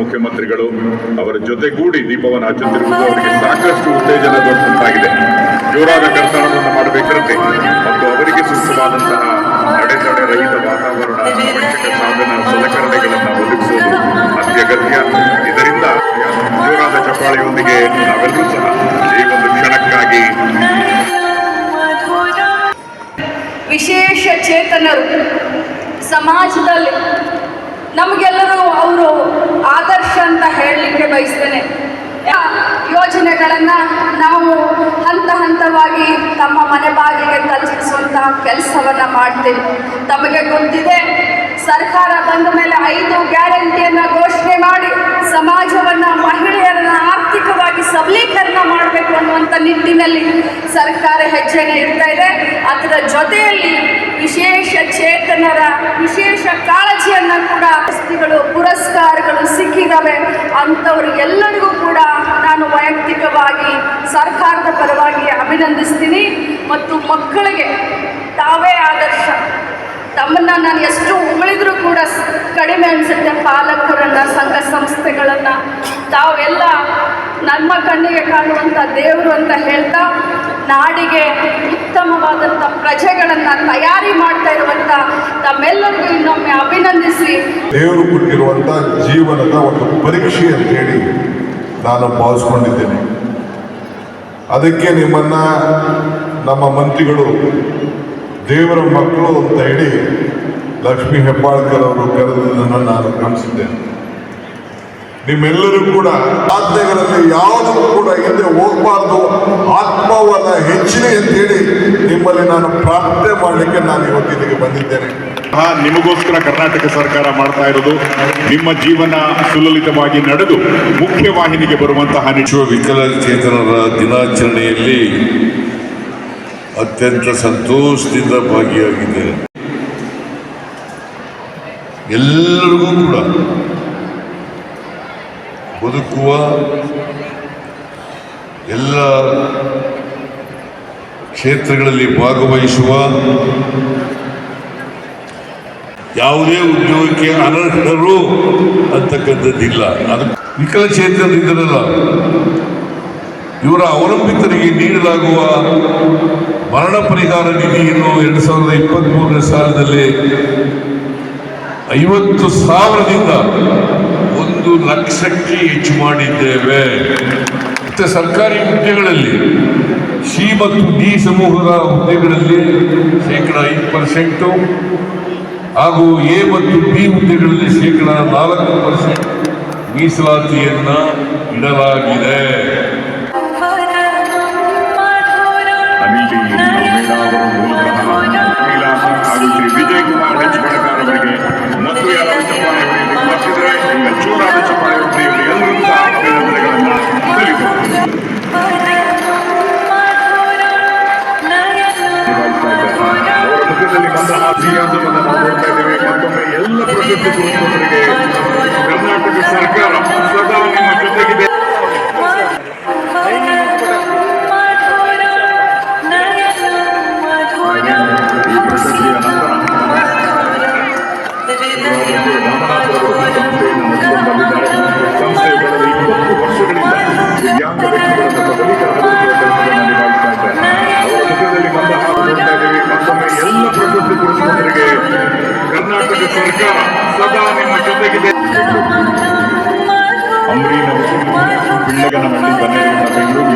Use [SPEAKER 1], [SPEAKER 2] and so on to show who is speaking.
[SPEAKER 1] ಮುಖ್ಯಮಂತ್ರಿಗಳು ಅವರ ಜೊತೆಗೂಡಿ ದೀಪವನ್ನು ಹಚ್ಚುತ್ತಿರುವುದು ಅವರಿಗೆ ಸಾಕಷ್ಟು ಉತ್ತೇಜನ ದೊರೆತಂತಾಗಿದೆ. ಜೋರಾದ ಕರ್ತನವನ್ನು ಮಾಡಬೇಕಂತೆ ಮತ್ತು ಅವರಿಗೆ ಸೂಕ್ತವಾದಂತಹ ಅಡೆತಡೆ ರಹಿತ ವಾತಾವರಣ ಸಾಧನ, ಸಲಕರಣೆಗಳನ್ನು ಒದಗಿಸುವುದು ಅತ್ಯಗತ್ಯ. ಇದರಿಂದ ಜೋರಾದ ಚಪಾಳಿಯೊಂದಿಗೆ ನಾವೆಲ್ಲರೂ ಸಹ ಈ ಒಂದು ಕ್ಷಣಕ್ಕಾಗಿ
[SPEAKER 2] ವಿಶೇಷ ಚೇತನರು ಸಮಾಜದಲ್ಲಿ ನಮಗೆಲ್ಲರೂ ಅವರು ಆದರ್ಶ ಅಂತ ಹೇಳಲಿಕ್ಕೆ ಬಯಸ್ತೇನೆ. ಯೋಜನೆಗಳನ್ನು ನಾವು ಹಂತ ಹಂತವಾಗಿ ತಮ್ಮ ಮನೆ ಬಾಗಿಲಿಗೆ ತಲುಪಿಸುವಂತಹ ಕೆಲಸವನ್ನು ಮಾಡ್ತೀವಿ. ತಮಗೆ ಗೊತ್ತಿದೆ, ಸರ್ಕಾರ ಬಂದ ಮೇಲೆ ಐದು ಗ್ಯಾರಂಟಿಯನ್ನು ಘೋಷಣೆ ಮಾಡಿ ಸಮಾಜವನ್ನು ಮಹಿಳೆಯರನ್ನು ಆರ್ಥಿಕವಾಗಿ ಸಬಲೀಕರಣ ಮಾಡಬೇಕು ಅನ್ನುವಂಥ ನಿಟ್ಟಿನಲ್ಲಿ ಸರ್ಕಾರ ಹೆಜ್ಜೆನ ಇಡ್ತಾ ಇದೆ. ಅದರ ಜೊತೆಯಲ್ಲಿ ವಿಶೇಷ ಚೇತನರ, ವಿಶೇಷ ಕಾಳಜಿಯನ್ನು ಕೂಡ ಪ್ರಶಸ್ತಿಗಳು ಪುರಸ್ಕಾರಗಳು ಸಿಕ್ಕಿದ್ದಾವೆ ಅಂಥವ್ರಿಗೆಲ್ಲರಿಗೂ ಕೂಡ ನಾನು ವೈಯಕ್ತಿಕವಾಗಿ, ಸರ್ಕಾರದ ಪರವಾಗಿ ಅಭಿನಂದಿಸ್ತೀನಿ. ಮತ್ತು ಮಕ್ಕಳಿಗೆ ತಾವೇ ಆದರ್ಶ. ತಮ್ಮನ್ನ ನಾನು ಎಷ್ಟು ಉಳಿದ್ರೂ ಕೂಡ ಕಡಿಮೆ ಅನಿಸುತ್ತೆ ಪಾಲಕರನ್ನ, ಸಂಘ ಸಂಸ್ಥೆಗಳನ್ನು. ತಾವೆಲ್ಲ ನಮ್ಮ ಕಣ್ಣಿಗೆ ಕಾಣುವಂಥ ದೇವರು ಅಂತ ಹೇಳ್ತಾ ನಾಡಿಗೆ ಉತ್ತಮವಾದಂಥ ಪ್ರಜೆಗಳನ್ನು ತಯಾರಿ ಮಾಡ್ತಾ ಇರುವಂಥ ತಮ್ಮೆಲ್ಲರಿಗೂ ಇನ್ನೊಮ್ಮೆ ಅಭಿನಂದಿಸಿ.
[SPEAKER 3] ದೇವರು ಕೊಟ್ಟಿರುವಂಥ ಜೀವನದ ಒಂದು ಪರೀಕ್ಷೆ ಅಂತ ಹೇಳಿ ನಾನು ಭಾವಿಸ್ಕೊಂಡಿದ್ದೇನೆ. ಅದಕ್ಕೆ ನಿಮ್ಮನ್ನ ನಮ್ಮ ಮಂತ್ರಿಗಳು ದೇವರ ಮಕ್ಕಳು ಅಂತ ಹೇಳಿ ಲಕ್ಷ್ಮೀ ಹೆಬ್ಬಾಳ್ಕರ್ ಅವರು ಕರೆದಿದ್ದನ್ನು ನಾನು ಗಮನಿಸಿದ್ದೇನೆ. ನಿಮ್ಮೆಲ್ಲರೂ ಕೂಡ ಸಾಧನೆಗಳಲ್ಲಿ ಯಾವುದೂ ಕೂಡ ಹಿಂದೆ ಹೋಗಬಾರ್ದು. ಆತ್ಮವನ್ನ ಹೆಚ್ಚಿನಿ ಅಂತ ಹೇಳಿ ನಿಮ್ಮಲ್ಲಿ ನಾನು ಪ್ರಾರ್ಥನೆ ಮಾಡಲಿಕ್ಕೆ ನಾನು ಇವತ್ತು ಇಲ್ಲಿಗೆ ಬಂದಿದ್ದೇನೆ.
[SPEAKER 1] ಆ ನಿಮಗೋಸ್ಕರ ಕರ್ನಾಟಕ ಸರ್ಕಾರ ಮಾಡ್ತಾ ಇರೋದು ನಿಮ್ಮ ಜೀವನ ಸುಲಲಿತವಾಗಿ ನಡೆದು ಮುಖ್ಯವಾಹಿನಿಗೆ ಬರುವಂತಹ
[SPEAKER 4] ನಿಶ್ವ ವಿಕಲಚೇತನರ ದಿನಾಚರಣೆಯಲ್ಲಿ ಅತ್ಯಂತ ಸಂತೋಷದಿಂದ ಭಾಗಿಯಾಗಿದ್ದೇನೆ. ಎಲ್ಲರಿಗೂ ಕೂಡ ಬದುಕುವ ಎಲ್ಲ ಕ್ಷೇತ್ರಗಳಲ್ಲಿ ಭಾಗವಹಿಸುವ ಯಾವುದೇ ಉದ್ಯೋಗಕ್ಕೆ ಅನರ್ಹರು ಅಂತಕ್ಕಂಥದ್ದಿಲ್ಲ. ಅದು ವಿಕಲಕ್ಷೇತ್ರದಿಂದಲಲ್ಲ ಇವರ ಅವಲಂಬಿತರಿಗೆ ನೀಡಲಾಗುವ ಮರಣ ಪರಿಹಾರ ನಿಧಿಯನ್ನು ಎರಡು ಸಾವಿರದ ಇಪ್ಪತ್ತ್ ಮೂರನೇ ಸಾಲದಲ್ಲಿ ಐವತ್ತು ಸಾವಿರದಿಂದ ಒಂದು ಲಕ್ಷಕ್ಕೆ ಹೆಚ್ಚು ಮಾಡಿದ್ದೇವೆ. ಮತ್ತು ಸರ್ಕಾರಿ ಹುದ್ದೆಗಳಲ್ಲಿ ಸಿ ಮತ್ತು ಡಿ ಸಮೂಹದ ಹುದ್ದೆಗಳಲ್ಲಿ ಶೇಕಡ ಐದು ಪರ್ಸೆಂಟು ಹಾಗೂ ಎ ಮತ್ತು ಬಿ ಹುದ್ದೆಗಳಲ್ಲಿ ಶೇಕಡ ನಾಲ್ಕು ಪರ್ಸೆಂಟ್ ಮೀಸಲಾತಿಯನ್ನು ಇಡಲಾಗಿದೆ.
[SPEAKER 1] ಅಲ್ಲಿ ಹೊಡೆಯಲಿಕ್ಕೆ ಬರ್ತಿದ್ರೆ ಈಗ ಜೋರಾದ ಚಪ್ಪಾಳೆ ಹೊಡೆದು ಇವರಿಗೆಲ್ಲರೂ ಸಹ ಅಭಿನಂದನೆಗಳನ್ನು ಸಲ್ಲಿಸಬಹುದು ಅವರ ಮುಖದಲ್ಲಿ ಬಂದ ಹಾಸ್ಯಾಸವನ್ನು ನಾವು ನೋಡ್ತಾ ಇದ್ದೇವೆ ಮತ್ತೊಮ್ಮೆ ಎಲ್ಲ ಪ್ರಶಸ್ತಿ ಪುರಸ್ಕೃತರಿಗೆ ಜೊತೆಗಿದೆ ಅಮ್ರೀನ್ ಅವರು ಪಿಳ್ಳಗನಹಳ್ಳಿ ಬನ್ನೇರಿನ ಬೆಂಗಳೂರು